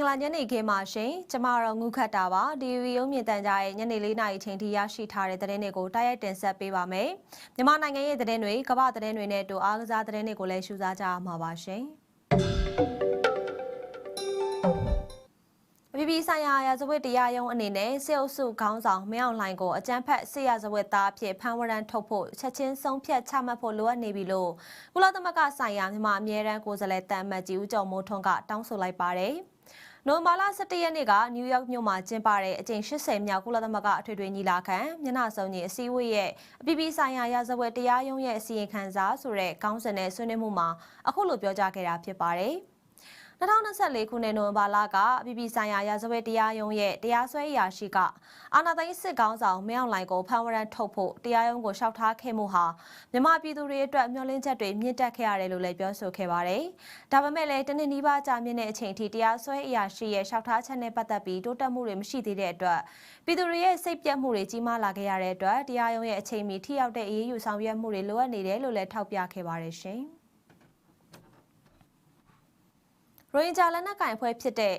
မင်္ဂလာညနေခင်းပါရှင်ကျမတော့ငုခတ်တာပါဒီဗီရုံမြင့်တန်ကြားရဲ့ညနေ၄နာရီချိန်ထိရရှိထားတဲ့သတင်းတွေကိုတိုက်ရိုက်တင်ဆက်ပေးပါမယ်မြန်မာနိုင်ငံရဲ့သတင်းတွေကမ္ဘာသတင်းတွေနဲ့အတူအားကစားသတင်းတွေကိုလည်းရှုစားကြရမှာပါရှင်အပြည်ပြည်ဆိုင်ရာရာဇဝတ်တရားရုံးအနေနဲ့စေအုပ်စုခေါင်းဆောင်မင်းအောင်လှိုင်ကိုအကြမ်းဖက်ဆေးရဇဝတ်သားအဖြစ်ဖမ်းဝရမ်းထုတ်ဖို့ချက်ချင်းဆုံးဖြတ်ချမှတ်ဖို့လိုအပ်နေပြီလို့ကုလသမဂ္ဂဆိုင်ရာမြန်မာအမြဲတမ်းကိုယ်စားလှယ်တန်အမတ်ကြီးဦးကျော်မိုးထွန်းကတောင်းဆိုလိုက်ပါတယ်။ နိုဝင်ဘာလ17ရက်နေ့ကနယူးယောက်မြို့မှာကျင်းပတဲ့အကြိမ်80မြောက်ကုလသမဂ္ဂအထွေထွေညီလာခံမျက်နှာစုံညီအစည်းအဝေးရဲ့အပြည်ပြည်ဆိုင်ရာရာဇဝတ်တရားရုံးရဲ့အစီရင်ခံစာဆိုတဲ့ခေါင်းစဉ်နဲ့ဆွေးနွေးမှုမှာအခုလိုပြောကြားခဲ့တာဖြစ်ပါတယ်။ 2024ခုနှစ်နိုဝင်ဘာလကအပြည်ပြည်ဆိုင်ရာရာဇဝတ်တရားရုံးရဲ့တရားစွဲအရာရှိကအာဏာသိမ်းစစ်ကောင်ဆောင်မင်းအောင်လှိုင်ကိုဖမ်းဝရမ်းထုတ်ဖို့တရားရုံးကိုလျှောက်ထားခဲ့မှုဟာမြန်မာပြည်သူတွေအတွက်မျှော်လင့်ချက်တွေမြင့်တက်ခဲ့ရတယ်လို့လည်းပြောဆိုခဲ့ပါတယ်။ဒါပေမဲ့လည်းတနင်္နီးပါးကြာမြင့်တဲ့အချိန်ထိတရားစွဲအရာရှိရဲ့လျှောက်ထားချက်နဲ့ပတ်သက်ပြီးတိုးတက်မှုတွေမရှိသေးတဲ့အတွက်ပြည်သူတွေရဲ့စိတ်ပြတ်မှုတွေကြီးမားလာခဲ့ရတဲ့အတွက်တရားရုံးရဲ့အချိန်မီထိရောက်တဲ့အရေးယူဆောင်ရွက်မှုတွေလိုအပ်နေတယ်လို့လည်းထောက်ပြခဲ့ပါတယ်ရှင်။ ရိုဟင်ဂျာလက်နက်ကိုင်အဖွဲ့ဖြစ်တဲ့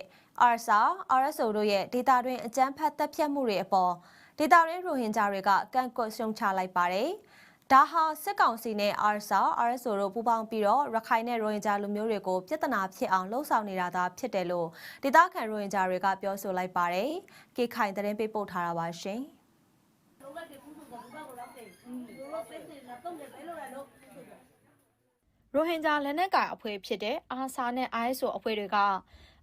ARSA, RSO တို့ရဲ့ဒေတာတွင်အကြမ်းဖက်တပ်ဖြတ်မှုတွေအပေါ်ဒေတာတွင်ရိုဟင်ဂျာတွေကကန့်ကွက်ရှုံချလိုက်ပါတယ်။ဒါဟာစစ်ကောင်စီနဲ့ ARSA, RSO တို့ပူးပေါင်းပြီးတော့ရခိုင်နဲ့ရိုဟင်ဂျာလူမျိုးတွေကိုပြဿနာဖြစ်အောင်လှုံ့ဆော်နေတာသာဖြစ်တယ်လို့ဒေတာခန်ရိုဟင်ဂျာတွေကပြောဆိုလိုက်ပါတယ်။ကေခိုင်သတင်းပေးပို့ထားတာပါရှင်။ ရိုဟင်ဂျာလက်နက်ကိုင်အဖွဲ့ဖြစ်တဲ့အာဆာနဲ့ ISO အဖွဲ့တွေက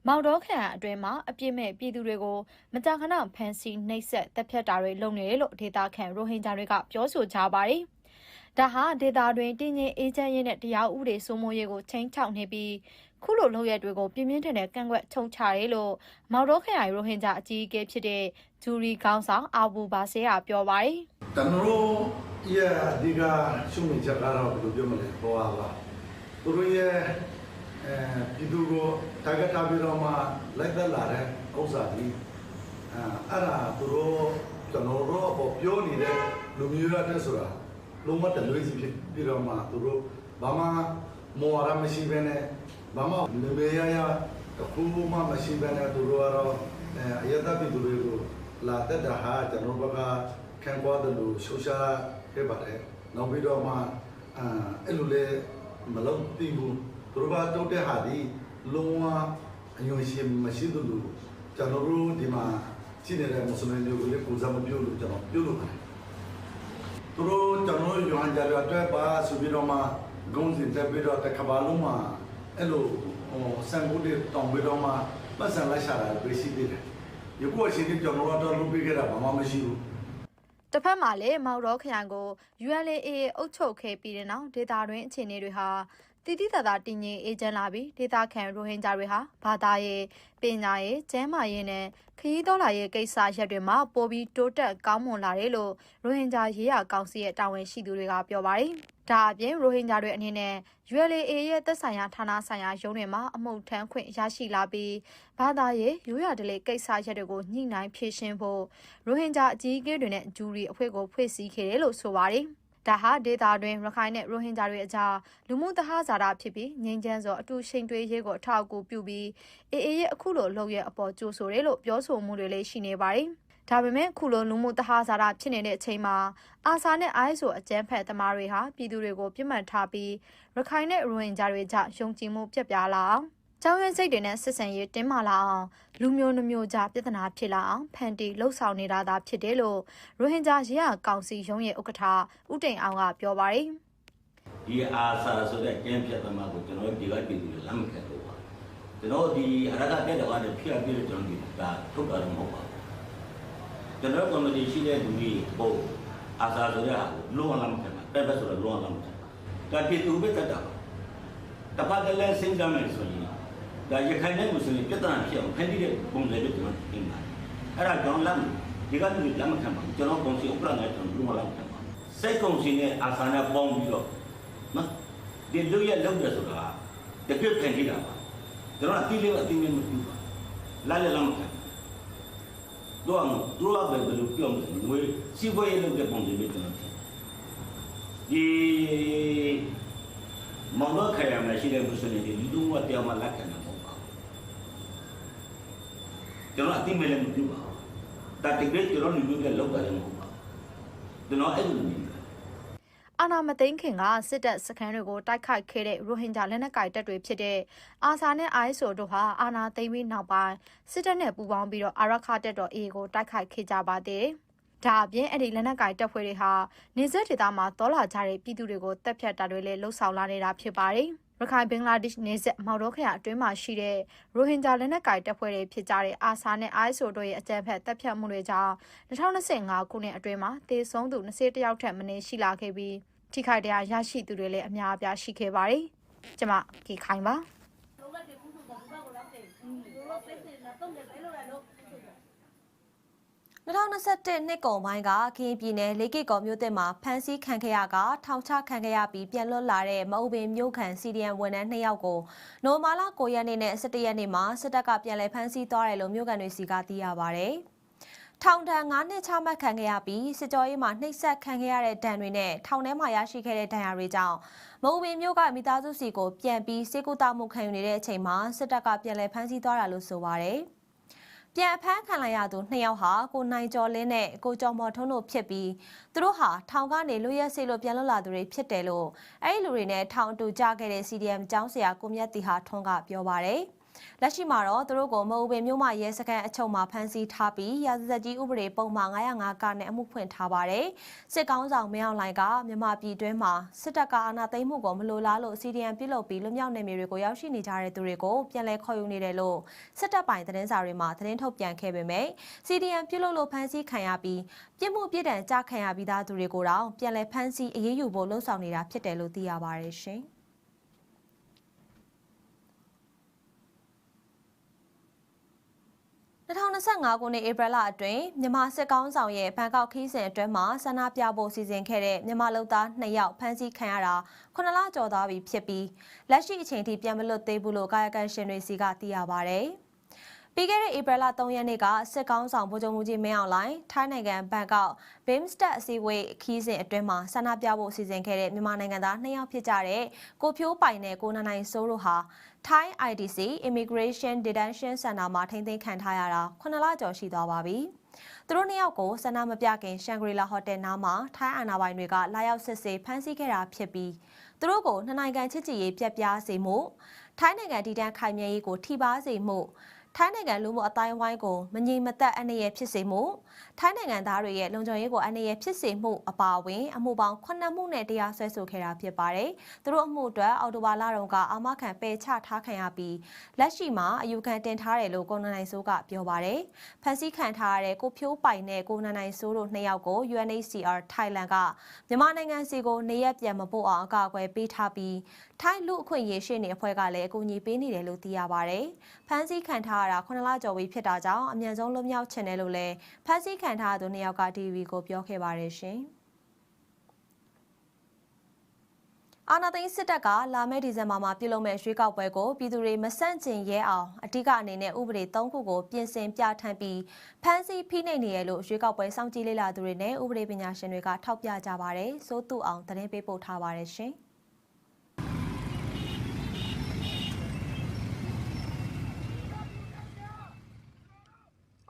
မောင်တော်ခရိုင်အတွင်းမှာအပြစ်မဲ့ပြည်သူတွေကိုမကြာခဏဖမ်းဆီးနှိပ်စက်တပ်ဖြတ်တာတွေလုပ်နေတယ်လို့ဒေတာခန်ရိုဟင်ဂျာတွေကပြောဆိုကြပါတယ်။ဒါဟာဒေတာတွင်တည်ငြိမ်အေးချမ်းရေးနဲ့တရားဥပဒေစိုးမိုးရေးကိုချိန်ချောက်နေပြီးခုလိုလုပ်ရက်တွေကိုပြင်းပြင်းထန်ထန်ကန့်ကွက်ချုံချတယ်လို့မောင်တော်ခရိုင်ရိုဟင်ဂျာအကြီးအကဲဖြစ်တဲ့ဂျူရီကောင်းဆောင်အာဘူဘာဆေးကပြောပါတယ်။ကျွန်တော်တို့ရဲ့အဓိကရှုမြင်ချက်ကတော့ဘယ်လိုပြောမလဲပေါ်ပါပါ သူတို့ရဲ့အဲပြည်သူကိုတာဂက်ထားပြီးတော့မှလိုက်သက်လာတဲ့ဥစ္စာကြီးအဲအဲ့ဒါသူတို့ကျွန်တော်တို့အပေါ်ပြောနေတဲ့လူမျိုးရတဲ့ဆိုတာလုံးဝတလွေးစီဖြစ်ပြီးတော့မှသူတို့ဘာမှမော်ရမရှိဘဲနဲ့ဘာမှလေမေရရအခုမှမရှိဘဲနဲ့သူတို့ကတော့အဲအယတပြည်သူတွေကိုလာတက်တာဟာကျွန်တော်ဘက်ကခံပွားတယ်လို့ရှုရှားခဲ့ပါတယ်နောက်ပြီးတော့မှအဲအဲ့လိုလေ မလုံးသိဘူးသူတို့ကတုတ်တဲ့ဟာဒီလုံးဝအယုံရှင်မရှိသလိုကျွန်တော်တို့ဒီမှာရှိနေတဲ့မွတ်စလင်တွေကိုလည်းပူဇော်မပြုလို့ကျွန်တော်ပြုလုပ်ပါတယ်သူတို့ကျွန်တော်ယူဟန်ကြရတဲ့ပါဆိုပြီးတော့မှဂုံးစင်တက်ပြီးတော့တစ်ခါပါလုံးမှာအဲ့လိုဟိုဆန်ကူတွေတောင်းပြီးတော့မှပတ်စံလိုက်ရှာတာပြရှိသေးတယ်ယခုအချိန်ကြီးကျွန်တော်တို့လုပ်ပေးခဲ့တာဘာမှမရှိဘူး တစ်ဖက်မှာလည်းမောင်တော်ခရိုင်ကို ULA အုပ်ချုပ်ခဲ့ပြီးတဲ့နောက်ဒေတာတွင်အခြေအနေတွေဟာတည်တည်တသာတည်ငြိမ်အေးချမ်းလာပြီးဒေတာခံရိုဟင်ဂျာတွေဟာဘာသာရေးပညာရေးကျန်းမာရေးနဲ့ခရီးတော်လာရေးကိစ္စရပ်တွေမှာပိုပြီးတိုးတက်ကောင်းမွန်လာတယ်လို့ရိုဟင်ဂျာရေးရာကောင်စီရဲ့တာဝန်ရှိသူတွေကပြောပါတယ်။ ဒါအပြင်ရိုဟင်ဂျာတွေအနေနဲ့ ULA ရဲ့သက်ဆိုင်ရာဌာနဆိုင်ရာရုံးတွေမှာအမှုထမ်းခွင့်ရရှိလာပြီးဘာသာရေးရိုးရာဓလေ့ကိစ္စရပ်တွေကိုညှိနှိုင်းဖြေရှင်းဖို့ရိုဟင်ဂျာအကြီးအကဲတွေနဲ့ဂျူရီအဖွဲ့ကိုဖွဲ့စည်းခဲ့တယ်လို့ဆိုပါတယ်။ဒါဟာဒေတာတွင်ရခိုင်နဲ့ရိုဟင်ဂျာတွေအကြားလူမှုတဟဇာတာဖြစ်ပြီးငြိမ်းချမ်းစွာအတူရှိန်တွေးရေးကိုအထောက်အကူပြုပြီးအေအေရဲ့အခုလိုလုပ်ရအပေါ်ကြိုးဆိုတယ်လို့ပြောဆိုမှုတွေလည်းရှိနေပါတယ်။ ဒါပေမဲ့ခုလိုလူမှုတဟဇာတာဖြစ်နေတဲ့အချိန်မှာအာဆာနဲ့အိုင်းဆိုအကြမ်းဖက်သမားတွေဟာပြည်သူတွေကိုပြစ်မှတ်ထားပြီးရခိုင်နဲ့ရိုဟင်ဂျာတွေကြားယုံကြည်မှုပြက်ပြားလာအောင်ကျောင်းရဲစိတ်တွေနဲ့ဆက်ဆံရေးတင်းမာလာအောင်လူမျိုးနှမျိုးကြားပြဿနာဖြစ်လာအောင်ဖန်တီလှုပ်ဆောင်နေတာသာဖြစ်တယ်လို့ရိုဟင်ဂျာရေးရာကောင်စီရုံးရဲ့ဥက္ကဋ္ဌဦးတိန်အောင်ကပြောပါတယ်ဒီအာစာဆိုတဲ့ကျင်းပြတ်သမားကိုကျွန်တော်ဒီကပြည်သူတွေလက်မခံတော့ပါကျွန်တော်ဒီအရကတဲ့တော်တဲ့ဖြစ်ပြီးတော့ကျွန်တော်ဒီကထုတ်တာတော့မဟုတ်ပါဘူး ကျွန်တော်ကော်မတီရှိတဲ့လူကြီးဟိုအာစာဆိုတဲ့ဟာကိုလုံးဝလက်မခံပါပဲပဲဆိုတော့လုံးဝလက်မခံပါဒါပြည်သူပဲတတ်တာပါတပတ်တည်းလဲစဉ်းစားမယ်ဆိုရင်ဒါရခိုင်နဲ့မွတ်စလင်ပြဿနာဖြစ်အောင်ဖန်တီးတဲ့ပုံစံတွေကျွန်တော်သိပါတယ်အဲ့ဒါကျွန်တော်လက်ဒီကလူလက်မခံပါဘူးကျွန်တော်ကောင်စီဥပဒေနဲ့ကျွန်တော်လုံးဝလက်မခံပါဘူးစိတ်ကောင်စီနဲ့အာစာနဲ့ပေါင်းပြီးတော့နော်ဒီလူရဲ့လောက်ရဆိုတာတကယ်ဖန်တီးတာပါကျွန်တော်အတိလေးအတိလေးမပြုပါလာလေလမ်းခံ တော့တော့ဘယ်လိုပြောမလဲငွေစီးပွားရေးလုပ်တဲ့ပုံစံမျိုးကျွန်တော်ဒီမောင်တော့ခရမ်းမရှိတဲ့မှုစနေဒီလူကတရားမှလက်ခံမှာမဟုတ်ပါဘူးကျွန်တော်အတိမဲ့လည်းမပြုပါဘူးဒါတကယ်ကျွန်တော်လူမျိုးတွေလောက်တာလည်းမဟုတ်ပါဘူးကျွန်တော်အဲ့လိုမြင်တယ် အာနာမသိန်းခင်ကစစ်တပ်စခန်းတွေကိုတိုက်ခိုက်ခဲ့တဲ့ရိုဟင်ဂျာလက်နက်ကိုင်တပ်တွေဖြစ်တဲ့အာဆာနဲ့ ISO တို့ဟာအာနာသိန်းပြီးနောက်ပိုင်းစစ်တပ်နဲ့ပူးပေါင်းပြီးတော့အာရခတပ်တော် A ကိုတိုက်ခိုက်ခဲ့ကြပါသေးတယ်။ဒါအပြင်အဲ့ဒီလက်နက်ကိုင်တပ်ဖွဲ့တွေဟာနေဆက်ဒေသမှာတော်လာကြတဲ့ပြည်သူတွေကိုတပ်ဖြတ်တာတွေလည်းလှုပ်ဆောင်လာနေတာဖြစ်ပါတယ်။ ရခိုင်ဘင်္ဂလားဒေ့ရှ်နေဆက်မော်တော်ခရိုင်အတွင်းမှာရှိတဲ့ရိုဟင်ဂျာလက်နက်ကိုင်တပ်ဖွဲ့တွေဖြစ်ကြတဲ့အာဆာနဲ့ ISO တို့ရဲ့အကြမ်းဖက်တပ်ဖြတ်မှုတွေကြောင့်2025ခုနှစ်အတွင်းမှာတေဆုံးသူ21ယောက်ထက်မနည်းရှိလာခဲ့ပြီးထိခိုက်တရားရရှိသူတွေလည်းအများအပြားရှိခဲ့ပါတယ်။ကျွန်မကေခိုင်ပါ 2021နှစ်ကုန်ပိုင်းကကရင်ပြည်နယ်လေးကိကော်မြို့သစ်မှာဖမ်းဆီးခံခဲ့ရကထောင်ချခံခဲ့ရပြီးပြန်လွတ်လာတဲ့မအုပ်ပင်မြို့ခံစီဒီအမ်ဝန်ထမ်း2ယောက်ကိုနိုမာလာ9ရက်နေ့နဲ့17ရက်နေ့မှာစစ်တပ်ကပြန်လည်ဖမ်းဆီးသွားတယ်လို့မြို့ကန်တွေစီကသိရပါဗျ။ထောင်ဒဏ်9နှစ်ချမှတ်ခံခဲ့ရပြီးစစ်ကြောရေးမှာနှိပ်စက်ခံခဲ့ရတဲ့ဒဏ်တွေနဲ့ထောင်ထဲမှာရရှိခဲ့တဲ့ဒဏ်ရာတွေကြောင့်မအုပ်ပင်မြို့ကမိသားစုစီကိုပြန်ပြီးစေကူတာမှုခံယူနေတဲ့အချိန်မှာစစ်တပ်ကပြန်လည်ဖမ်းဆီးသွားတာလို့ဆိုပါဗျ။ ပြန်အဖမ်းခံလိုက်ရသူနှစ်ယောက်ဟာကိုနိုင်ကျော်လင်းနဲ့ကိုကျော်မော်ထွန်းတို့ဖြစ်ပြီးသူတို့ဟာထောင်ကနေလွတ်ရက်စေလို့ပြန်လွတ်လာသူတွေဖြစ်တယ်လို့အဲ့ဒီလူတွေနဲ့ထောင်အတူကြခဲ့တဲ့ CDM ကျောင်းဆရာကိုမြတ်တီဟာထွန်းကပြောပါရယ် လက်ရှိမှာတော့သူတို့ကိုမအုပ်ပင်မြို့မှာရဲစခန်းအချုပ်မှာဖမ်းဆီးထားပြီးရာဇသက်ကြီးဥပဒေပုံမှန်905ကနဲ့အမှုဖွင့်ထားပါတယ်စစ်ကောင်းဆောင်မင်းအောင်လှိုင်ကမြန်မာပြည်တွင်းမှာစစ်တပ်ကအာဏာသိမ်းမှုကိုမလိုလားလို့ CDM ပြုလုပ်ပြီးလွတ်မြောက်နေမျိုးတွေကိုရောက်ရှိနေကြတဲ့သူတွေကိုပြန်လည်ခေါ်ယူနေတယ်လို့စစ်တပ်ပိုင်သတင်းစာတွေမှာသတင်းထုတ်ပြန်ခဲ့ပေမဲ့ CDM ပြုလုပ်လို့ဖမ်းဆီးခံရပြီးပြစ်မှုပြစ်ဒဏ်ကြခံရပြီးသားသူတွေကိုတော့ပြန်လည်ဖမ်းဆီးအရေးယူဖို့လှုံ့ဆော်နေတာဖြစ်တယ်လို့သိရပါတယ်ရှင်။ 2025ခုနှစ်ဧပြီလအတွင်းမြန်မာစစ်ကောင်းဆောင်ရဲ့ဘန်ကောက်ခီးစဉ်အတွင်းမှာဆန္ဒပြဖို့စီစဉ်ခဲ့တဲ့မြန်မာလူသား2ယောက်ဖမ်းဆီးခံရတာ9လကျော်သွားပြီဖြစ်ပြီးလက်ရှိအချိန်ထိပြန်မလွတ်သေးဘူးလို့ကာယကံရှင်တွေစီကသိရပါဗျ။ ပြီးခဲ့တဲ့ဧပြီလ3ရက်နေ့ကစစ်ကောင်းဆောင်ဗိုလ်ချုပ်မှုကြီးမင်းအောင်လှိုင်ထိုင်းနိုင်ငံဘန်ကောက်ဘင်းစတက်အစည်းအဝေးခီးစဉ်အတွင်းမှာဆန္ဒပြဖို့စီစဉ်ခဲ့တဲ့မြန်မာနိုင်ငံသား2ယောက်ဖြစ်ကြတဲ့ကိုဖြိုးပိုင်နဲ့ကိုနနိုင်စိုးတို့ဟာ Thai IDC Immigration Detention Center မှာထိန်းသိမ်းခံထားရတာ9လကျော်ရှိသွားပါပြီ။သူတို့နှစ်ယောက်ကိုဆန္ဒမပြခင်ရှန်ဂရီလာဟိုတယ်နားမှာထိုင်းအာဏာပိုင်တွေကလာရောက်စစ်ဆေးဖမ်းဆီးခဲ့တာဖြစ်ပြီးသူတို့ကိုနှစ်နိုင်ငံချစ်ကြည်ရေးပြက်ပြားစေမှုထိုင်းနိုင်ငံတည်တံ့ခိုင်မြဲရေးကိုထိပါစေမှု ထိုင်းနိုင်ငံလူမှုအတိုင်းဝိုင်းကိုမငြိမ်မသက်အနေရဖြစ်စေမှုထိုင်းနိုင်ငံသားတွေရဲ့လုံခြုံရေးကိုအနေရဖြစ်စေမှုအပါအဝင် အမှုပေါင်း9မှုနဲ့တရားစွဲဆိုခဲ့တာဖြစ်ပါတယ်။သူတို့အမှုအတွက်အော်တိုဘာလတုန်းကအာမခံပယ်ချထားခံရပြီးလက်ရှိမှာအယူခံတင်ထားတယ်လို့ကိုနနိုင်စိုးကပြောပါတယ်။ဖန်ဆီးခံထားရတဲ့ကိုဖြိုးပိုင်နဲ့ကိုနနိုင်စိုးတို့နှစ်ယောက်ကို UNHCR ထိုင်းလန်ကမြန်မာနိုင်ငံစီကိုနေရက်ပြန်မပို့အောင်အကာအကွယ်ပေးထားပြီး ထိုင်းလူအခွင့်ရေးရှင်းနေအဖွဲ့ကလည်းအကူအညီပေးနေတယ်လို့သိရပါတယ်။ဖမ်းဆီးခံထားရတာ9လကျော်ပြီဖြစ်တာကြောင့်အမြန်ဆုံးလွတ်မြောက်ချင်တယ်လို့လည်းဖမ်းဆီးခံထားရသူနှစ်ယောက်က TV ကိုပြောခဲ့ပါတယ်ရှင်။အာနာသိန်းစစ်တပ်ကလာမယ့်ဒီဇင်ဘာမှာပြုလုပ်မဲ့ရွေးကောက်ပွဲကိုပြည်သူတွေမဆန့်ကျင်ရဲအောင်အ धिक အနေနဲ့ဥပဒေ၃ခုကိုပြင်ဆင်ပြဋ္ဌာန်းပြီးဖမ်းဆီးဖိနှိပ်နေရလို့ရွေးကောက်ပွဲစောင့်ကြည့်လေ့လာသူတွေနဲ့ဥပဒေပညာရှင်တွေကထောက်ပြကြပါတယ်။စိုးသူအောင်သတင်းပေးပို့ထားပါတယ်ရှင်။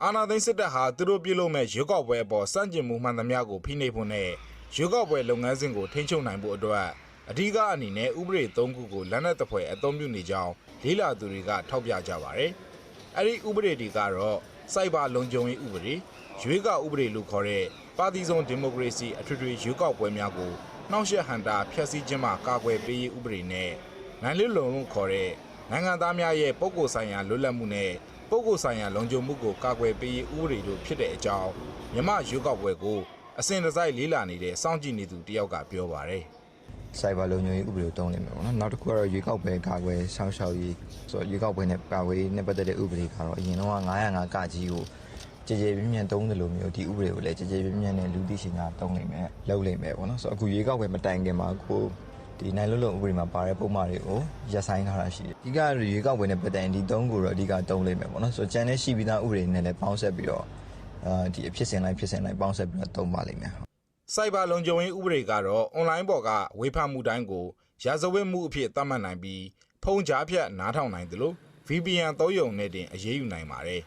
အာနာသိန်းစစ်တပ်ဟာသူတို့ပြုလုပ်မဲ့ရွေးကောက်ပွဲအပေါ်စန့်ကျင်မှုမှန်သမျှကိုဖိနှိပ်ဖို့နဲ့ရွေးကောက်ပွဲလုပ်ငန်းစဉ်ကိုထိန်းချုပ်နိုင်ဖို့အတွက်အဓိကအနေနဲ့ဥပဒေ၃ခုကိုလက်နက်သဖွယ်အသုံးပြုနေကြောင်းလေးလာသူတွေကထောက်ပြကြပါတယ်။အဲ့ဒီဥပဒေတွေကတော့စိုက်ဘာလုံခြုံရေးဥပဒေရွေးကောက်ဥပဒေလို့ခေါ်တဲ့ပါတီစုံဒီမိုကရေစီအထွေထွေရွေးကောက်ပွဲများကိုနှောင့်ယှက်ဟန်တာဖျက်ဆီးခြင်းမှကာကွယ်ပေးရေးဥပဒေနဲ့နိုင်လွတ်လုံလို့ခေါ်တဲ့နိုင်ငံသားများရဲ့ပုဂ္ဂိုလ်ဆိုင်ရာလွတ်လပ်မှုနဲ့ ပုဂ္ဂိုလ်ဆိုင်ရာလုံခြုံမှုကိုကာကွယ်ပေးရေးဥပဒေတို့ဖြစ်တဲ့အကြောင်းမြမရွေးကောက်ပွဲကိုအစဉ်တစိုက်လေးလာနေတဲ့စောင့်ကြည့်နေသူတယောက်ကပြောပါတယ်စိုက်ဘာလုံခြုံရေးဥပဒေကိုတုံးနေမှာပေါ့နော်နောက်တစ်ခုကတော့ရွေးကောက်ပွဲကာကွယ်ဆောင်းရှောက်ရေးဆိုတော့ရွေးကောက်ပွဲနဲ့ကာကွယ်ရေးနဲ့ပတ်သက်တဲ့ဥပဒေကတော့အရင်တော့905ကကြီးကိုကြည်ကြည်ပြင်းပြင်းတုံးတယ်လို့မျိုးဒီဥပဒေကိုလည်းကြည်ကြည်ပြင်းပြင်းနဲ့လူသိရှင်ကတုံးနေမယ်လုပ်နေမယ်ပေါ့နော်ဆိုတော့အခုရွေးကောက်ပွဲမတိုင်ခင်မှာကို ဒီနိုင်လွတ်လုံဥပဒေမှာပါတဲ့ပုံမှန်တွေကိုရပ်ဆိုင်ထားတာရှိတယ်။အဓိကရွေးကောက်ပွဲနဲ့ပတ်သက်ရင်ဒီသုံးကိုတော့အဓိကတုံးလိမ့်မယ်ပေါ့နော်။ဆိုတော့ကျန်တဲ့ရှိပြီးသားဥပဒေနဲ့လည်းပေါင်းဆက်ပြီးတော့အာဒီအဖြစ်စင်လိုက်ဖြစ်စင်လိုက်ပေါင်းဆက်ပြီးတော့တုံးပါလိမ့်မယ်။စိုက်ဘာလုံခြုံရေးဥပဒေကတော့အွန်လိုင်းပေါ်ကဝေဖန်မှုတိုင်းကိုရာဇဝတ်မှုအဖြစ်သတ်မှတ်နိုင်ပြီးဖုံကြားဖြတ်နားထောင်နိုင်တယ်လို့ VPN သုံးရုံနဲ့တင်အရေးယူနိုင်ပါတယ်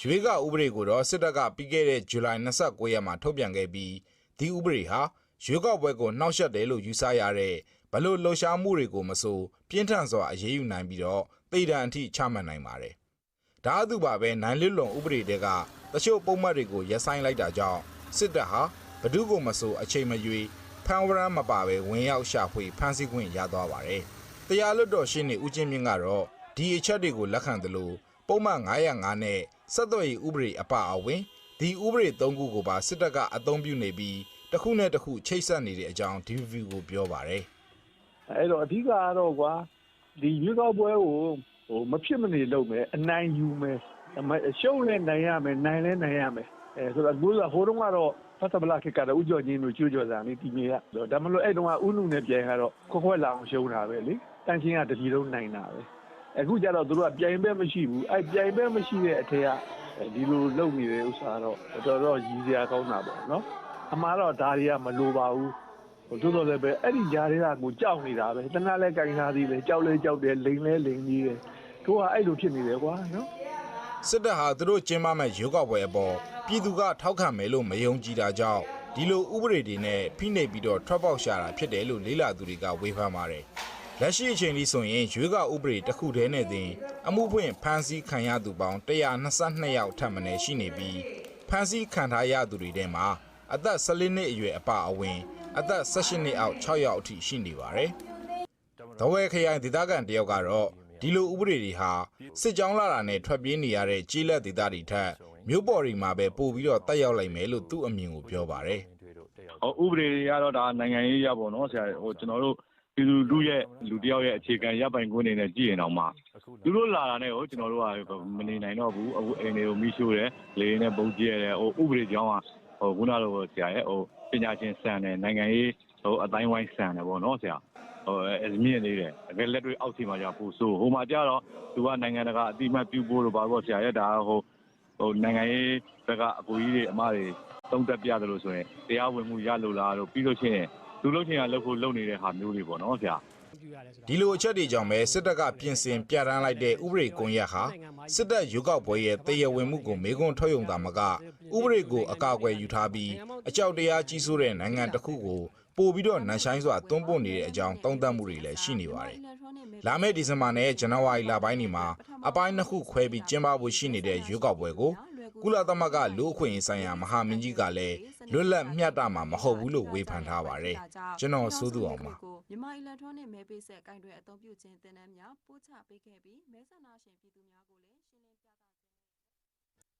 ရွေးကောက်ဥပဒေကိုတော့စစ်တပ်ကပြီးခဲ့တဲ့ဇူလိုင်29ရက်မှာထုတ်ပြန်ခဲ့ပြီးဒီဥပဒေဟာရွေးကောက်ပွဲကိုနှောက်ယှက်တယ်လို့ယူဆရတဲ့ ဘလို့လှုပ်ရှားမှုတွေကိုမဆိုပြင်းထန်စွာအရေးယူနိုင်ပြီးတော့တိဒဏ်အထိချမှတ်နိုင်ပါတယ်။ဒါအတူပါပဲနိုင်လွတ်လွန်ဥပဒေတွေကတချို့ပုံမှတ်တွေကိုရပ်ဆိုင်းလိုက်တာကြောင့်စစ်တပ်ဟာဘဒုကိုမဆိုအချိန်မရွေးဖန်ဝရမ်းမပါပဲဝင်ရောက်ရှာဖွေဖမ်းဆီးခွင့်ရသွားပါတယ်။တရားလွတ်တော်ရှင်းနေဦးချင်းမြင့်ကတော့ဒီအချက်တွေကိုလက်ခံတယ်လို့ပုံမှန်905နဲ့ဆက်သွယ်ရေးဥပဒေအပအဝင်ဒီဥပဒေ၃ခုကိုပါစစ်တပ်ကအသုံးပြုနေပြီးတစ်ခုနဲ့တစ်ခုချိတ်ဆက်နေတဲ့အကြောင်း DVV ကိုပြောပါတယ်။ အဲ့တော့အဓိကကတော့ကွာဒီရွေးကောက်ပွဲကိုဟိုမဖြစ်မနေလုပ်မယ်အနိုင်ယူမယ်အမရှုံးလဲနိုင်ရမယ်နိုင်လဲနိုင်ရမယ်အဲဆိုတော့ကိုယ်ကဟိုတုန်းကတော့ဖတ်တဗလာခေတ်ကတော့ဥကြော်ချင်းတို့ကျွကြော်စာနေတီမြေကဒါမလို့အဲ့တုန်းကဥနုနဲ့ပြန်ကတော့ခွက်ခွက်လာအောင်ရှုံးတာပဲလေတန်ချင်းကတပြည်လုံးနိုင်တာပဲအခုကျတော့တို့ကပြိုင်ပဲမရှိဘူးအဲ့ပြိုင်ပဲမရှိတဲ့အထက်ကဒီလိုလုပ်နေတဲ့ဥစ္စာတော့တော်တော်ရည်စရာကောင်းတာပေါ့နော်အမှားတော့ဒါတွေကမလိုပါဘူး ဟိုတိုးတော်လည်းပဲအဲ့ဒီຢာတွေကကိုကြောက်နေတာပဲတနက်လဲကင်ထားသေးတယ်ကြောက်လဲကြောက်တယ်လိန်လဲလိန်သေးတယ်တို့ကအဲ့လိုဖြစ်နေတယ်ကွာနော်စစ်တပ်ဟာသူတို့ကျင်းပမဲ့ရွေးကောက်ပွဲအပေါ်ပြည်သူကထောက်ခံမယ်လို့မယုံကြည်တာကြောင့်ဒီလိုဥပဒေတွေနဲ့ဖိနှိပ်ပြီးတော့ထွက်ပေါက်ရှာတာဖြစ်တယ်လို့လေးလာသူတွေကဝေဖန်ပါတယ်။လက်ရှိအချိန်လေးဆိုရင်ရွေးကောက်ဥပဒေတစ်ခုတည်းနဲ့တင်အမှုဖွင့်ဖမ်းဆီးခံရသူပေါင်း122ယောက်ထပ်မံရှိနေပြီးဖမ်းဆီးခံထားရသူတွေထဲမှာအသက်14နှစ်အရွယ်အပအဝင် အသက်18နှစ်အောက်6ယောက်အထိရှိနေပါတယ်။တဝဲခရိုင်ဒေသခံတယောက်ကတော့ဒီလိုဥပဒေတွေဟာစစ်ကြောင်းလာတာနဲ့ထွက်ပြေးနေရတဲ့ကြီးလက်ဒေသတွေထက်မြို့ပေါ်တွေမှာပဲပို့ပြီးတော့တက်ရောက်လိုက်မယ်လို့သူ့အမြင်ကိုပြောပါတယ်ဟိုဥပဒေတွေကတော့ဒါနိုင်ငံရေးရပါတော့ဆရာဟိုကျွန်တော်တို့ပြည်သူလူရဲ့လူတယောက်ရဲ့အခြေခံရပိုင်ခွင့်တွေနဲ့ကြည့်ရင်တော့မှသူတို့လာတာနဲ့ဟိုကျွန်တော်တို့ကမနေနိုင်တော့ဘူးအခုအိမ်တွေကိုမိရှို့တယ်လေနဲ့ပုံကြည့်ရတယ်ဟိုဥပဒေကြောင်းကဟိုခုနလိုဆရာရဲ့ဟို ပညာရှင်စံတယ်နိုင်ငံရေးဟိုအတိုင်းဝိုင်းစံတယ်ပေါ့နော်ဆရာဟိုအမြင့်နေတယ်အကယ်လက်တွေအောက်စီမှာじゃပူဆိုးဟိုမှာကြတော့သူကနိုင်ငံတကာအတိမတ်ပြုဖို့လို့ပါတော့ဆရာရဲ့ဒါဟိုဟိုနိုင်ငံရေးဘက်ကအကူကြီးတွေအမတွေသုံးသက်ပြတယ်လို့ဆိုရင်တရားဝင်မှုရလို့လားလို့ပြီးလို့ရှိရင်လူလုံးချင်းကလှုပ်ဖို့လုပ်နေတဲ့ဟာမျိုးတွေပေါ့နော်ဆရာ။ဒီလိုအချက်တွေကြောင့်ပဲစစ်တပ်ကပြင်ဆင်ပြဋ္ဌာန်းလိုက်တဲ့ဥပဒေကွန်ရက်ဟာစစ်တပ်ရွေးကောက်ပွဲရဲ့တရားဝင်မှုကိုမေခွန်းထုတ်ယုံတာမက ဥပဒေကိုအကာအကွယ်ယူထားပြီးအကြောက်တရားကြီးစိုးတဲ့နိုင်ငံတစ်ခုကိုပို့ပြီးတော့နန်ဆိုင်စွာတွန်းပို့နေတဲ့အကြောင်းသုံးသပ်မှုတွေလည်းရှိနေပါတယ်။လာမယ့်ဒီဇင်ဘာနဲ့ဇန်နဝါရီလပိုင်းတွေမှာအပိုင်းနှစ်ခုခွဲပြီးကျင်းပဖို့ရှိနေတဲ့ရွေးကောက်ပွဲကိုကုလသမဂ္ဂလူ့အခွင့်အရေးဆိုင်ရာမဟာမင်းကြီးကလည်းလွတ်လပ်မျှတမှာမဟုတ်ဘူးလို့ဝေဖန်ထားပါတယ်။ကျွန်တော်စိုးသူအောင်ပါမြန်မာအီလက်ထရောနစ်မဲပေးဆက်ကင်တွေအသုံးပြုခြင်းတင်နန်းများပို့ချပေးခဲ့ပြီးမဲဆန္ဒရှင်ပြည်သူများကိုလည်းရှင်းလင်းပြသခြင်း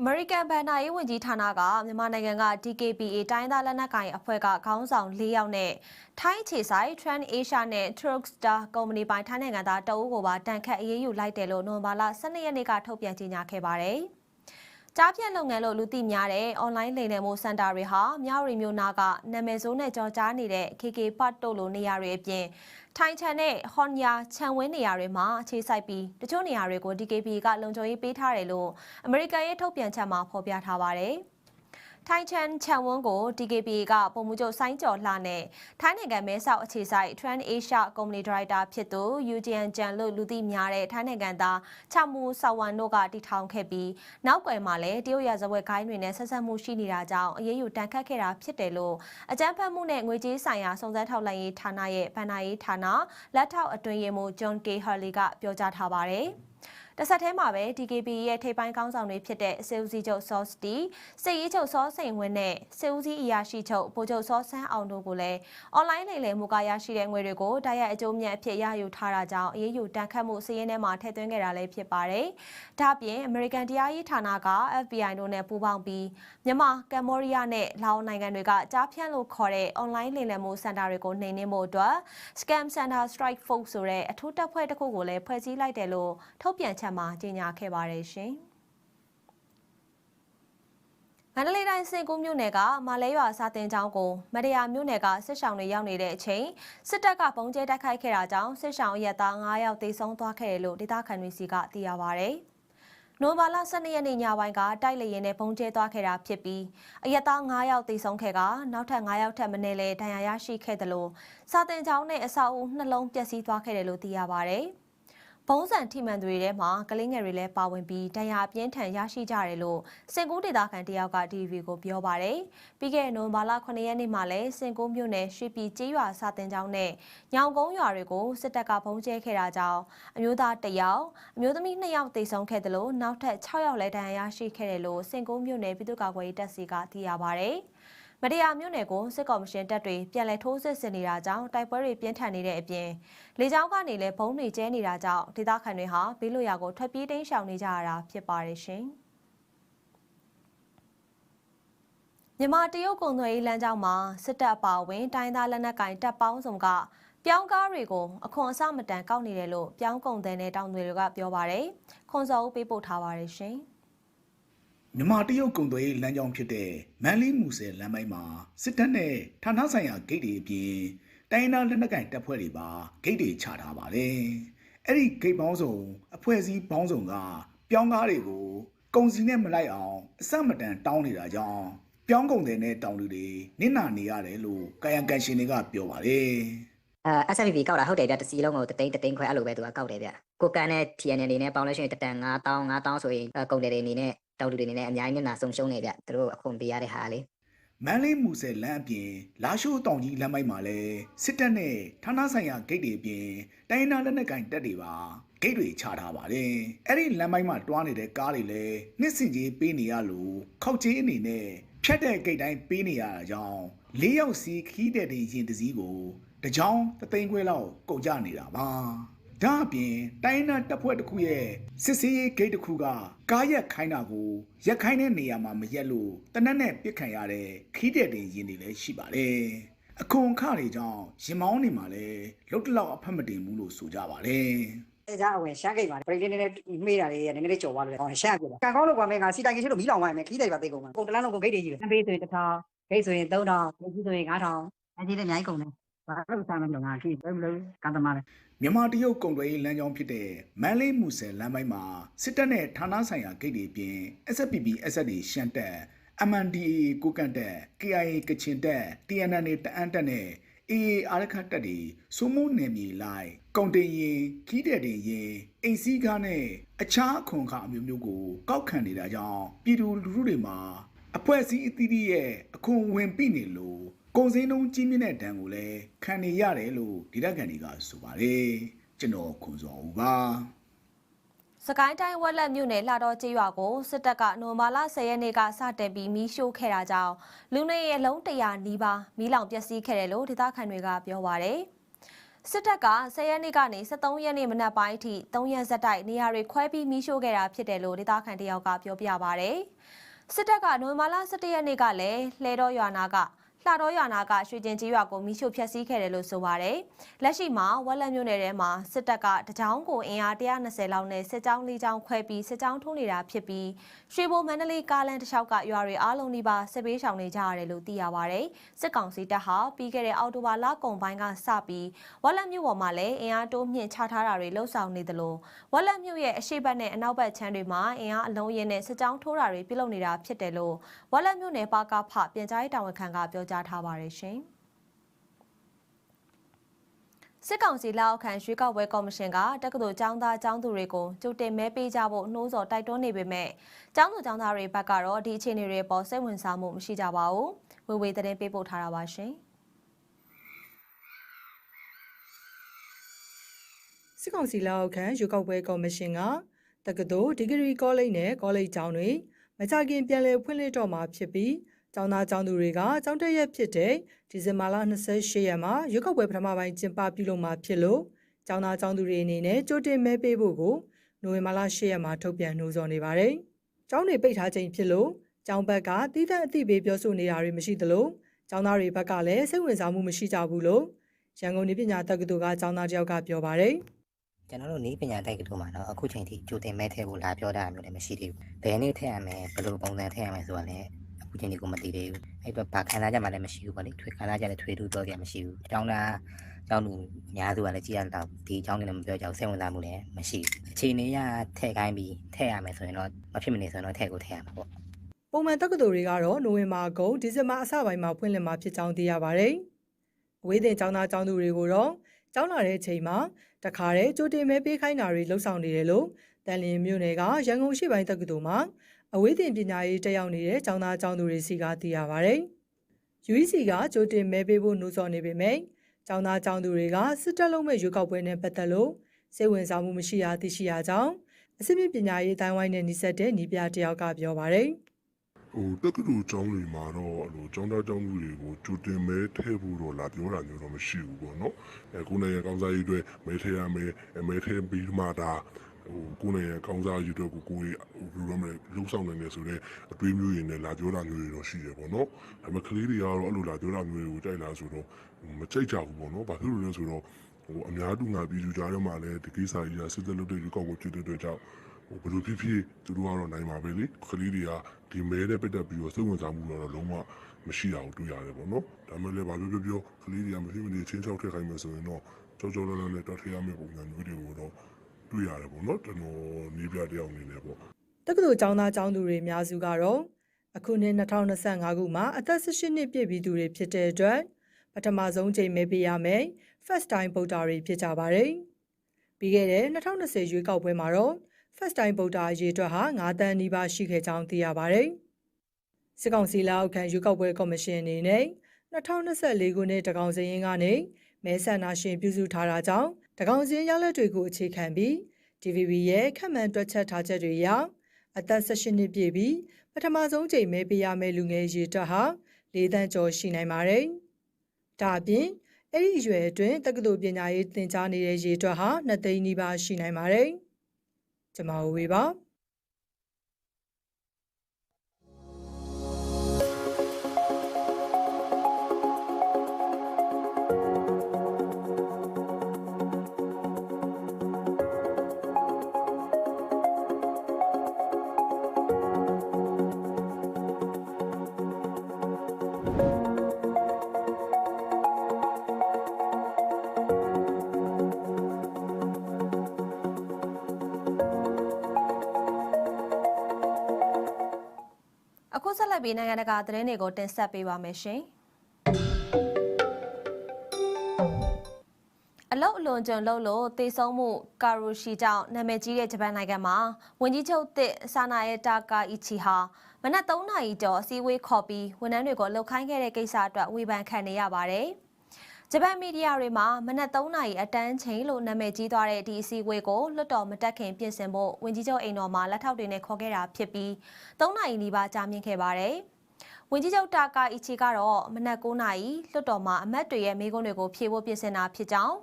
အမေရိကန်ဗန်နာရေးဝန်ကြီးဌာနကမြန်မာနိုင်ငံက DKPA တိုင်းသားလက်နက်ကိုင်အဖွဲ့ကခေါင်းဆောင်၄ယောက်နဲ့ထိုင်းခြေဆိုင် Trend Asia နဲ့ Turkstar ကုမ္ပဏီပိုင်ထိုင်းနိုင်ငံသားတအုပ်ကိုပါတန်ခတ်အရေးယူလိုက်တယ်လို့နိုဝင်ဘာလ12ရက်နေ့ကထုတ်ပြန်ကြေညာခဲ့ပါတယ်။ ကြားဖြတ်လုပ်ငန်းလို့လူသိများတဲ့ online လိမ်လည်မှုစင်တာတွေဟာမြောက်ရီမျိုးနာကနာမည်ဆိုးနဲ့ကြော်ကြားနေတဲ့ KK Park တို့လိုနေရာတွေအပြင်ထိုင်ချန်နဲ့ဟွန်ယာခြံဝင်းနေရာတွေမှာအခြေစိုက်ပြီးတချို့နေရာတွေကို DKP ကလုံခြုံရေးပေးထားတယ်လို့အမေရိကန်ရဲ့ထုတ်ပြန်ချက်မှာဖော်ပြထားပါတယ်။ ထိုင်ချန်ချန်ဝန်းကို DKP ကပုံမှုချုပ်ဆိုင်းကျော်လှနဲ့ထိုင်းနိုင်ငံမဲဆောက်အခြေစိုက် Trend Asia ကုမ္ပဏီဒါရိုက်တာဖြစ်သူ UGN ကျန်လို့လူသိများတဲ့ထိုင်းနိုင်ငံသားချမူဆာဝန်တို့ကတည်ထောင်ခဲ့ပြီးနောက်ကွယ်မှာလည်းတရုတ်ရဇဝတ်ခိုင်းတွေနဲ့ဆက်ဆက်မှုရှိနေတာကြောင့်အရေးယူတန်ခတ်ခဲ့တာဖြစ်တယ်လို့အကြမ်းဖက်မှုနဲ့ငွေကြေးဆိုင်ရာစုံစမ်းထောက်လှမ်းရေးဌာနရဲ့ဗန်နာရေးဌာနလက်ထောက်အတွင်းရေးမှူး John K. Hurley ကပြောကြားထားပါတယ်။ တဆက်တည်းမှာပဲ DKB ရဲ့ထိပ်ပိုင်းကောင်းဆောင်တွေဖြစ်တဲ့စေဦးစီးချုပ်စောစတီစစ်ရေးချုပ်စောစိန်ဝင်းနဲ့စေဦးစီးအရာရှိချုပ်ဗိုလ်ချုပ်စောဆန်းအောင်တို့ကိုလည်းအွန်လိုင်းလိမ်လည်မှုကရရှိတဲ့ငွေတွေကိုတိုက်ရိုက်အကျိုးမြတ်အဖြစ်ရယူထားတာကြောင့်အရေးယူတန်ခတ်မှုစည်ရင်းထဲမှာထည့်သွင်းခဲ့တာလည်းဖြစ်ပါတယ်။ဒါ့အပြင် American တရားရေးဌာနက FBI တို့နဲ့ပူးပေါင်းပြီးမြန်မာကမ်ဘောဒီးယားနဲ့လာအိုနိုင်ငံတွေကကြားဖြန့်လို့ခေါ်တဲ့ online လိမ်လည်မှုစင်တာတွေကိုနှိမ်နင်းဖို့အတွက် Scam Center Strike Force ဆိုတဲ့အထူးတပ်ဖွဲ့တစ်ခုကိုလည်းဖွဲ့စည်းလိုက်တယ်လို့ထုတ်ပြန်ချက်မှာကြေညာခဲ့ပါတယ်ရှင်။မန္တလေးတိုင်းစင်ကူးမြို့နယ်ကမာလဲရွာစာတင်ကျောင်းကိုမတရားမြို့နယ်ကစစ်ဆောင်တွေရောက်နေတဲ့အချိန်စစ်တပ်ကပုံကျဲတိုက်ခိုက်ခဲ့တာကြောင့်စစ်ဆောင်အရက်သား9ယောက်သေဆုံးသွားခဲ့တယ်လို့ဒေသခံတွေစီကသိရပါဗျ။နိုဘာလ12ရက်နေ့ညပိုင်းကတိုက်လေရင်နဲ့ပုံကျဲသွားခဲ့တာဖြစ်ပြီးအရက်သား9ယောက်သေဆုံးခဲ့ကနောက်ထပ်9ယောက်ထပ်မံလဲဒဏ်ရာရရှိခဲ့တယ်လို့စာတင်ကျောင်းနဲ့အဆောက်အဦနှလုံးပျက်စီးသွားခဲ့တယ်လို့သိရပါဗျ။ ဘုံစံထိမှန်သူတွေထဲမှာကလေးငယ်တွေလည်းပါဝင်ပြီးဒဏ်ရာပြင်းထန်ရရှိကြတယ်လို့စင်ကူးဒေသခံတယောက်က TV ကိုပြောပါတယ်။ပြီးခဲ့တဲ့နိုဝင်ဘာလ9ရက်နေ့မှာလည်းစင်ကူးမြို့နယ်ရွှေပြည်ကျေးရွာစာတင်ကျောင်းနဲ့ညောင်ကုန်းရွာတွေကိုစစ်တပ်ကဘုံကျဲခဲ့တာကြောင့်အမျိုးသား1ယောက်အမျိုးသမီး2ယောက်သေဆုံးခဲ့တယ်လို့နောက်ထပ်6ယောက်လည်းဒဏ်ရာရရှိခဲ့တယ်လို့စင်ကူးမြို့နယ်ပြည်သူ့ကာကွယ်ရေးတပ်စီကသိရပါတယ်။ မတရားမြို့နယ်ကိုစစ်ကော်မရှင်တပ်တွေပြန်လည်ထိုးစစ်ဆင်နေတာကြောင့်တိုက်ပွဲတွေပြင်းထန်နေတဲ့အပြင်လေကြောင်းကနေလည်းဘုံတွေကျဲနေတာကြောင့်ဒေသခံတွေဟာဘေးလွတ်ရာကိုထွက်ပြေးတိမ်းရှောင်နေကြရတာဖြစ်ပါတယ်ရှင်။မြန်မာတရုတ်ကုန်သွယ်ရေးလမ်းကြောင်းမှာစစ်တပ်အပါအဝင်တိုင်းသားလက်နက်ကင်တပ်ပေါင်းစုံကပြောင်းကားတွေကိုအခွန်အစမတန်ကောက်နေတယ်လို့ပြောင်းကုန်တဲ့နဲ့တောင်တွေကပြောပါတယ်။ခွန်စောဦးပေးပို့ထားပါတယ်ရှင်။ မြန်မာတရုတ်ကုန်သွယ်ရေးလမ်းကြောင်းဖြစ်တဲ့မန်လေးမူဆယ်လမ်းပိုင်းမှာစစ်တပ်နဲ့ဌာနဆိုင်ရာဂိတ်တွေအပြင်တိုင်းနာလက်နက်ကင်တပ်ဖွဲ့တွေပါဂိတ်တွေချထားပါတယ်။အဲ့ဒီဂိတ်ပေါင်းစုံအဖွဲ့အစည်းပေါင်းစုံကပြောင်းကားတွေကိုကုန်စည်နဲ့မလိုက်အောင်အစမတန်တောင်းနေတာကြောင့်ပြောင်းကုန်တဲ့နဲ့တောင်းလူတွေနစ်နာနေရတယ်လို့ကာယံကန်ရှင်တွေကပြောပါတယ်။အဲ SFP ကောက်တာဟုတ်တယ်ဗျတစီလုံးကိုတသိန်းတသိန်းခွဲအဲ့လိုပဲသူကကောက်တယ်ဗျကိုကန်နဲ့ TN အနေနဲ့ပေါင်းလို့ရှိရင်တတန်9000 9000ဆိုရင်ကုန်တယ်တွေအနေနဲ့ တောက်တူတွေအနေနဲ့အများကြီးမျက်နှာဆုံးရှုံးနေဗျသူတို့အခွန်ပေးရတဲ့ဟာလေမန်လေးမူဆယ်လမ်းအပြင်လာရှိုးတောင်ကြီးလမ်းပိုင်းမှာလည်းစစ်တပ်နဲ့ဌာနဆိုင်ရာဂိတ်တွေအပြင်တိုင်းနာလက်နက်ကင်တပ်တွေပါဂိတ်တွေချထားပါတယ်အဲ့ဒီလမ်းပိုင်းမှာတွားနေတဲ့ကားတွေလည်းနှစ်စင်ကြီးပေးနေရလို့ခောက်ကြီးအနေနဲ့ဖြတ်တဲ့ဂိတ်တိုင်းပေးနေရတာကြောင့်၄ယောက်စီခီးတဲ့တင်ရင်တစည်းကိုတကြောင်တသိန်းခွဲလောက်ကုန်ကြနေတာပါ ဒါအပြင်တိုင်းနာတပ်ဖွဲ့တစ်ခုရဲ့စစ်စေးရေးဂိတ်တစ်ခုကကားရက်ခိုင်းတာကိုရက်ခိုင်းတဲ့နေရာမှာမရက်လို့တနက်နဲ့ပြစ်ခံရတဲ့ခီးတဲ့တင်ရင်တွေလည်းရှိပါတယ်အခွန်အခတွေကြောင့်ရင်မောင်းနေမှာလည်းလုတ်တလောက်အဖက်မတင်ဘူးလို့ဆိုကြပါတယ်အဲဒါအဝင်ရှမ်းကိတ်ပါပရိတ်လေးနည်းနည်းမေးတာလေးနည်းနည်းလေးကြော်သွားလို့ရှမ်းပြတယ်ကံကောင်းလို့ကွာမင်းကစီတိုင်ကင်းရှိလို့မီးလောင်သွားရင်ခီးတယ်ပါသိကုန်မှာကုန်တလန်းလုံးကုန်ဂိတ်တွေကြီးတယ်အပေးဆိုရင်1000ဂိတ်ဆိုရင်3000ဂိတ်ကြီးဆိုရင်9000အကြီးလည်းအများကြီးကုန်တယ်ဘာလို့စားမလို့ငါခီးဘယ်မလို့ကံသမားလဲ မြန်မာတရုတ်ကုန်သွယ်ရေးလမ်းကြောင်းဖြစ်တဲ့မန်လေးမူဆယ်လမ်းပိုင်းမှာစစ်တပ်နဲ့ဌာနဆိုင်ရာဂိတ်တွေအပြင် SFPP SSD ရှမ်းတပ် MNDAA ကိုကန့်တပ် KIA ကချင်တပ် TNN တအန်းတပ်နဲ့ AA အာရခတ်တပ်တွေစိုးမိုးနယ်မြေလိုက်ကုန်တင်ရင်ခီးတဲ့တင်ရင်အိမ်စည်းကားနဲ့အခြားအခွန်အခအမျိုးမျိုးကိုကောက်ခံနေတာကြောင့်ပြည်သူလူထုတွေမှာအဖွဲ့အစည်းအသီးသီးရဲ့အခွန်ဝင်ပိနေလို့ ကုန်စည်နှုန်းကြီးမြင့်တဲ့ဒဏ်ကိုလည်းခံနေရတယ်လို့ဒေသခံတွေကဆိုပါတယ်ကျွန်တော်ခွန်စောဦးပါစကိုင်းတိုင်းဝက်လက်မြို့နယ်လှတော်ကျေးရွာကိုစစ်တပ်ကနိုမာလာ10ရက်နေ့ကစတင်ပြီးမီးရှို့ခဲ့တာကြောင့်လူနေအလုံး100နီးပါးမီးလောင်ပျက်စီးခဲ့တယ်လို့ဒေသခံတွေကပြောပါရယ်စစ်တပ်က10ရက်နေ့ကနေ23ရက်နေ့မနက်ပိုင်းအထိ3ရက်ဇက်တိုက်နေရာတွေခွဲပြီးမီးရှို့ခဲ့တာဖြစ်တယ်လို့ဒေသခံတယောက်ကပြောပြပါရယ်စစ်တပ်ကနိုမာလာ17ရက်နေ့ကလည်းလှဲတော်ရွာနာက လှတော်ရွာနာကရွှေကျင်ကြီးရွာကိုမိရှို့ဖျက်ဆီးခဲ့တယ်လို့ဆိုပါတယ်။လက်ရှိမှာဝက်လက်မြို့နယ်ထဲမှာစစ်တပ်ကတကြောင်ကိုအင်အား120လောက်နဲ့စစ်ကြောင်း၄ကြောင်းခွဲပြီးစစ်ကြောင်းထိုးနေတာဖြစ်ပြီးရွှေဘိုမန္တလေးကားလမ်းတစ်လျှောက်ကရွာတွေအားလုံးဒီပါစစ်ပေးရှောင်နေကြရတယ်လို့သိရပါတယ်။စစ်ကောင်စီတပ်ဟာပြီးခဲ့တဲ့အောက်တိုဘာလကုန်ပိုင်းကစပြီးဝက်လက်မြို့ပေါ်မှာလည်းအင်အားတိုးမြင့်ချထားတာတွေလှုပ်ဆောင်နေသလိုဝက်လက်မြို့ရဲ့အရှိတ်ဘက်နဲ့အနောက်ဘက်ခြမ်းတွေမှာအင်အားအလုံးရင်းနဲ့စစ်ကြောင်းထိုးတာတွေပြုလုပ်နေတာဖြစ်တယ်လို့ဝက်လက်မြို့နယ်ပါကဖပြန်ကြားရေးတာဝန်ခံကပြောကြားထားပါတယ်ရှင်။စစ်ကောင်စီလက်အောက်ခံရွေးကောက်ပွဲကော်မရှင်ကတက္ကသိုလ်ကျောင်းသားကျောင်းသူတွေကိုကြိုတင်မဲပေးကြဖို့နှိုးဆော်တိုက်တွန်းနေပေမဲ့ကျောင်းသူကျောင်းသားတွေဘက်ကတော့ဒီအခြေအနေတွေပေါ်စိတ်ဝင်စားမှုမရှိကြပါဘူး။ဝေဝေသတင်းပေးပို့ထားတာပါရှင်။စစ်ကောင်စီလက်အောက်ခံရွေးကောက်ပွဲကော်မရှင်ကတက္ကသိုလ်ဒီဂရီကောလိပ်နဲ့ကောလိပ်ကျောင်းတွေမကြခင်ပြန်လည်ဖွင့်လှစ်တော့မှာဖြစ်ပြီး ကျောင်းသားကျောင်းသူတွေကကျောင်းတက်ရက်ဖြစ်တဲ့ဒီဇင်ဘာလ28ရက်မှာရွေးကောက်ပွဲပထမပိုင်းကျင်းပပြုလုပ်မှာဖြစ်လို့ကျောင်းသားကျောင်းသူတွေအနေနဲ့ကြိုတင်မဲပေးဖို့ကိုနိုဝင်ဘာလ10ရက်မှာထုတ်ပြန်နှိုးဆော်နေပါတယ်။ကျောင်းတွေပိတ်ထားချိန်ဖြစ်လို့ကျောင်းဘက်ကတည်တဲ့အသိပေးပြောဆိုနေတာတွေမရှိသလိုကျောင်းသားတွေဘက်ကလည်းစိတ်ဝင်စားမှုမရှိကြဘူးလို့ရန်ကုန်နေပညာတက္ကသိုလ်ကကျောင်းသားတယောက်ကပြောပါတယ်။ကျွန်တော်တို့နေပညာတိုက်ကတို့မှာတော့အခုချိန်ထိကြိုတင်မဲထည့်ဖို့လာပြောတာမျိုးလည်းမရှိသေးဘူးဘယ်နေ့ထည့်ရမယ်ဘယ်လိုပုံစံထည့်ရမယ်ဆိုတာလည်း အအခုချိန်ဒီကိုမသိသေးဘူးအဲ့တော့ဘာခံစားချက်မှလည်းမရှိဘူးပေါ့လေထွေခံစားချက်လည်းထွေထူးပြောကြမရှိဘူးအကြောင်းသားအကြောင်းလူအများစုကလည်းကြည့်ရတော့ဒီအကြောင်းတွေလည်းမပြောကြဘူးစိတ်ဝင်စားမှုလည်းမရှိဘူးအခြေအနေရထည့်ခိုင်းပြီးထည့်ရမယ်ဆိုရင်တော့မဖြစ်မနေဆိုရင်တော့ထည့်ကိုထည့်ရမှာပေါ့ပုံမှန်တက္ကသိုလ်တွေကတော့နိုဝင်ဘာကုန်ဒီဇင်ဘာအစပိုင်းမှာဖွင့်လှစ်မှာဖြစ်ကြောင်းသိရပါတယ်။အဝေးသင်ကျောင်းသားကျောင်းသူတွေကိုတော့ကျောင်းလာတဲ့အချိန်မှာတခါတည်းကြိုတင်မဲပေးခိုင်းတာတွေလှုပ်ဆောင်နေတယ်လို့တန်လင်းမြို့နယ်ကရန်ကုန်ရှိပိုင်းတက္ကသိုလ်မှာ အဝေးသင်ပညာရေးတက်ရောက်နေတဲ့ကျောင်းသားကျောင်းသူတွေစီကသိရပါတယ်။ UEC ကကြိုတင်မဲပေးဖို့နှိုးဆော်နေပေမဲ့ကျောင်းသားကျောင်းသူတွေကစစ်တပ်လုံးမဲ့ရွေးကောက်ပွဲနဲ့ပတ်သက်လို့စိတ်ဝင်စားမှုမရှိတာသိရှိရကြောင်းအစစ်မြပညာရေးတိုင်းဝိုင်းနဲ့နှိစက်တဲ့ညီပြတယောက်ကပြောပါတယ်။ဟိုတက္ကသိုလ်ကျောင်းတွေမှာတော့အဲ့လိုကျောင်းသားကျောင်းသူတွေကိုကြိုတင်မဲထည့်ဖို့တော့လာပြောတာမျိုးတော့မရှိဘူးပေါ့နော်အဲကိုယ်နဲ့ရကောင်းစားရေးအတွက်မဲထည့်ရမယ်အဲမဲထည့်ပြီးမှဒါ ဟိုကိုယ်နဲ့ရကောင်းစားရေးအတွက်ကိုကိုယ်ဟိုဘယ်လိုလဲမလဲလှုပ်ဆောင်နိုင်တယ်ဆိုတော့အတွေးမျိုးတွေနဲ့လာပြောတာမျိုးတွေတော့ရှိတယ်ပေါ့နော်ဒါပေမဲ့ကလေးတွေကတော့အဲ့လိုလာပြောတာမျိုးတွေကိုကြိုက်လားဆိုတော့မကြိုက်ကြဘူးပေါ့နော်ဘာဖြစ်လို့လဲဆိုတော့ဟိုအများတူငါပြည်သူကြားထဲမှာလည်းဒီကိစ္စကြီးကစစ်သက်လုပ်တဲ့ရေကောက်ကိုဖြစ်တဲ့အတွက်ကြောင့်ဟိုဘယ်လိုဖြစ်ဖြစ်သူတို့ကတော့နိုင်ပါပဲလေခလေးတွေကဒီမဲနဲ့ပတ်သက်ပြီးတော့စိတ်ဝင်စားမှုတော့လုံးဝမရှိတာကိုတွေ့ရတယ်ပေါ့နော်ဒါမှလည်းဘာပြောပြောပြောခလေးတွေကမဖြစ်မနေချင်းချောက်ထည့်ခိုင်းမယ်ဆိုရင်တော့ကြောက်ကြောက်လန့်လန့်နဲ့တတ်ထည့်ရမယ့်ပုံစံမျိုးတွေကိုတော့ တွေ့ရတယ်ပေါ့နော်ကျွန်တော်နေပြတယောက်အနေနဲ့ပေါ့တက္ကသိုလ်ကျောင်းသားကျောင်းသူတွေအများစုကတော့အခုနှစ်2025ခုမှာအသက်18နှစ်ပြည့်ပြီးသူတွေဖြစ်တဲ့အတွက်ပထမဆုံးချိန်မဲပေးရမယ် first time voter တွေဖြစ်ကြပါတယ်။ပြီးခဲ့တဲ့2020ရွေးကောက်ပွဲမှာတော့ first time voter အရေးအတွက်ဟာ9တန်းနီးပါးရှိခဲ့ကြောင်းသိရပါတယ်။စစ်ကောင်စီလက်အောက်ခံရွေးကောက်ပွဲကော်မရှင်အနေနဲ့2024ခုနှစ်တကောင်စရင်ကနေမဲဆန္ဒရှင်ပြုစုထားတာကြောင့် တကောင်စရင်ရလဒ်တွေကိုအခြေခံပြီး DVB ရဲ့ခန့်မှန်တွက်ချက်ထားချက်တွေအရအသက်18နှစ်ပြည့်ပြီးပထမဆုံးချိန်မဲပေးရမယ့်လူငယ်ရေအတွက်ဟာ၄တန်းကျော်ရှိနိုင်ပါတယ်။ဒါအပြင်အဲ့ဒီအရွယ်အတွင်းတက္ကသိုလ်ပညာရေးသင်ကြားနေတဲ့ရေအတွက်ဟာ2သိန်းနီးပါးရှိနိုင်ပါတယ်။ကျွန်မဝေပါ ဆက်လက်ပြီးနိုင်ငံတကာသတင်းတွေကိုတင်ဆက်ပေးပါမယ်ရှင်အလုတ်အလွန်ကျွံလို့လို့တေဆုံးမှုကာရူရှီကြောင့်နာမည်ကြီးတဲ့ဂျပန်နိုင်ငံမှာဝန်ကြီးချုပ်သစ်ဆာနာရဲ့တာကာအီချီဟာမနက်3နာရီကျော်အစည်းအဝေးခေါ်ပြီးဝန်ထမ်းတွေကိုလှုပ်ခိုင်းခဲ့တဲ့ကိစ္စအတွက်ဝေဖန်ခံနေရပါတယ်။ ဂျပန်မီဒီယာတွေမှာမနက်3နာရီအတန်းချိန်လို့နာမည်ကြီးသွားတဲ့ဒီအစည်းအဝေးကိုလွတ်တော်မတက်ခင်ပြင်ဆင်ဖို့ဝန်ကြီးချုပ်အိမ်တော်မှာလက်ထောက်တွေနဲ့ခေါ်ခဲ့တာဖြစ်ပြီး3နာရီနီးပါးကြာမြင့်ခဲ့ပါတယ်။ဝန်ကြီးချုပ်တာကာအီချီကတော့မနက်9နာရီလွတ်တော်မှာအမတ်တွေရဲ့မိကုန်းတွေကိုဖြေဖို့ပြင်ဆင်တာဖြစ်ကြောင်း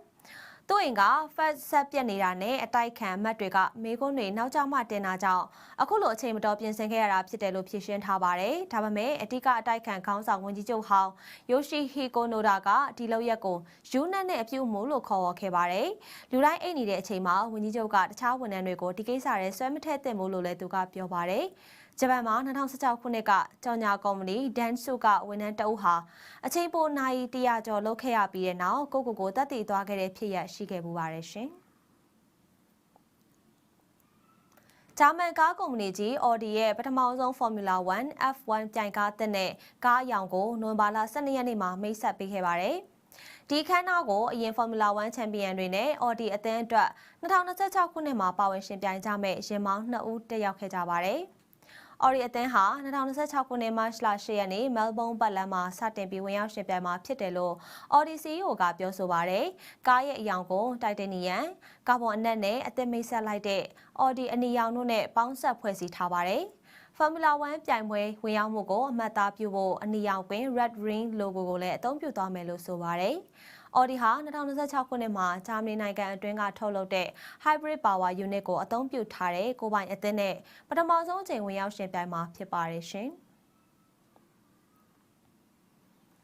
သူ့အိမ်ကဖက်ဆက်ပြက်နေတာနဲ့အတိုက်ခံအမတ်တွေကမိကုန်းတွေနောက်ကျမှတင်တာကြောင့်အခုလိုအချိန်မတော်ပြင်ဆင်ခဲ့ရတာဖြစ်တယ်လို့ဖြေရှင်းထားပါတယ်။ဒါပေမဲ့အဓိကအတိုက်ခံခေါင်းဆောင်ဝန်ကြီးချုပ်ဟောင်းယိုရှိဟီကိုနိုဒါကဒီလောက်ရက်ကိုယူနက်နဲ့အပြုတ်မှုလို့ခေါ်ဝေါ်ခဲ့ပါတယ်။လူတိုင်းအိတ်နေတဲ့အချိန်မှာဝန်ကြီးချုပ်ကတခြားဝန်ထမ်းတွေကိုဒီကိစ္စရဲဆွဲမထည့်သင့်ဘူးလို့လည်းသူကပြောပါတယ်။ ဂျပန်မှာ2016ခုနှစ်ကကြောင်ညာကုမ္ပဏီဒန်ဆုကဝန်ထမ်းတအုပ်ဟာအချိန်ပိုနိုင်100ကျော်လုပ်ခဲ့ရပြီးတဲ့နောက်ကိုကိုကိုတက်တည်သွားခဲ့တဲ့ဖြစ်ရရှိခဲ့ပူပါတယ်ရှင်။ဂျာမန်ကားကုမ္ပဏီကြီး Audi ရဲ့ပထမဆုံး Formula 1 F1 ပြိုင်ကားတက်တဲ့ကားအယောင်ကိုနိုဝင်ဘာလ12ရက်နေ့မှာမိတ်ဆက်ပေးခဲ့ပါတယ်။ဒီခန်းနာကိုအရင် Formula 1ချန်ပီယံတွေနဲ့ Audi အသင်းအတွက်2026ခုနှစ်မှာပါဝင်ရှင်ပြိုင်ကြမဲ့ရင်မောင်း2ဦးတက်ရောက်ခဲ့ကြပါတယ်။ အော်ရီအသင်းဟာ2026ခုနှစ်မတ်လ10ရက်နေ့မဲလ်ဘုန်းပတ်လန်းမှာစတင်ပြီးဝင်ရောက်ရှင်ပြိုင်မှာဖြစ်တယ်လို့အော်ဒီ CEO ကပြောဆိုပါရယ်။ကားရဲ့အယောင်ကိုတိုက်တေနီယမ်ကာဗွန်အနက်နဲ့အသစ်မိတ်ဆက်လိုက်တဲ့အော်ဒီအနီရောင်တို့နဲ့ပေါင်းဆက်ဖွဲ့စည်းထားပါရယ်။ Formula 1ပြိုင်ပွဲဝင်ရောက်မှုကိုအမှတ်အသားပြုဖို့အနီရောင်ပင် Red Ring logo ကိုလည်းအသုံးပြုသွားမယ်လို့ဆိုပါရယ်။ Audi ဟာ2026ခုနှစ်မှာဂျာမနီနိုင်ငံအတွင်းကထုတ်လုပ်တဲ့ Hybrid Power Unit ကိုအသုံးပြုထားတဲ့ကိုပိုင်အသင်းနဲ့ပထမဆုံးအကြိမ်ဝင်ရောက်ရှင်ပြိုင်မှာဖြစ်ပါတယ်ရှင်။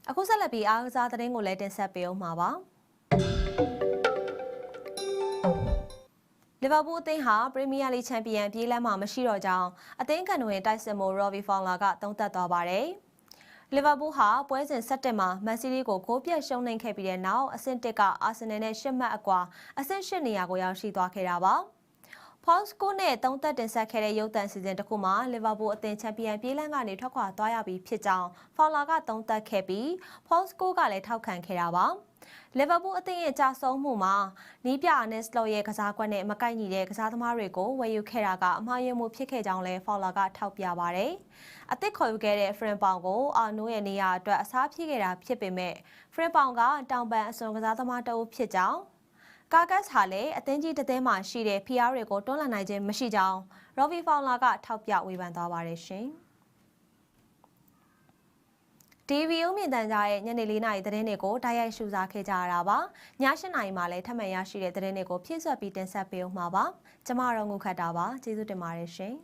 အခုဆက်လက်ပြီးအားကစားသတင်းကိုလည်းတင်ဆက်ပေးအောင်မှာပါ။လီဗာပူးအသင်းဟာပရီးမီးယားလိချန်ပီယံပြေးလမ်းမှာမရှိတော့ကြောင်းအသင်းကန်ဝင်တိုက်စစ်မှုရော်ဘီဖောင်လာကသုံးသပ်သွားပါတယ်။ လီဗာပူးဟာပွဲစဉ်7မှာမန်စီးတီးကိုဂိုးပြတ်ရှုံးနိမ့်ခဲ့ပြီးတဲ့နောက်အဆင့်1ကအာဆင်နယ်နဲ့10မှတ်အကွာအဆင့်8နေရာကိုရောက်ရှိသွားခဲ့တာပါ။ Fox ကိုနဲ့သုံးသက်တင်ဆက်ခဲ့တဲ့ရုပ်သံစီစဉ်တစ်ခုမှာလီဗာပူးအသင်းချန်ပီယံပြေးလမ်းကနေထွက်ခွာသွားရပြီးဖြစ်ကြောင်းဖောင်လာကသုံးသက်ခဲ့ပြီး Fox ကိုကလည်းထောက်ခံခဲ့တာပါ။ လီဗာပူးအသင်းရဲ့ကြာဆုံးမှုမှာနီးပြအာနက်စလော့ရဲ့ကစားကွက်နဲ့မကိုက်ညီတဲ့ကစားသမားတွေကိုဝယ်ယူခဲ့တာကအမှားယွင်းမှုဖြစ်ခဲ့ကြောင်းလည်းဖော်လာကထောက်ပြပါဗျ။အသစ်ခေါ်ယူခဲ့တဲ့ဖရင်ပေါင်ကိုအာနိုးရဲ့နေရာအတွက်အစားဖြည့်ခဲ့တာဖြစ်ပေမဲ့ဖရင်ပေါင်ကတောင်ပန်အစွန်ကစားသမားတအုပ်ဖြစ်ကြောင်းကာကတ်ဟာလည်းအသင်းကြီးတစ်သင်းမှာရှိတဲ့ PR တွေကိုတွန်းလှန်နိုင်ခြင်းမရှိကြောင်းရော်ဗီဖောင်လာကထောက်ပြဝေဖန်သွားပါတယ်ရှင်။ DVU မြင်တန်ကြားရဲ့ညနေ၄နာရီသတင်းတွေကိုတိုက်ရိုက်ရှုစားခဲ့ကြရတာပါည၈နာရီမှာလည်းထပ်မံရရှိတဲ့သတင်းတွေကိုဖြည့်ဆွက်ပြီးတင်ဆက်ပေးဦးမှာပါကျမတို့ငုခတ်တာပါကျေးဇူးတင်ပါတယ်ရှင်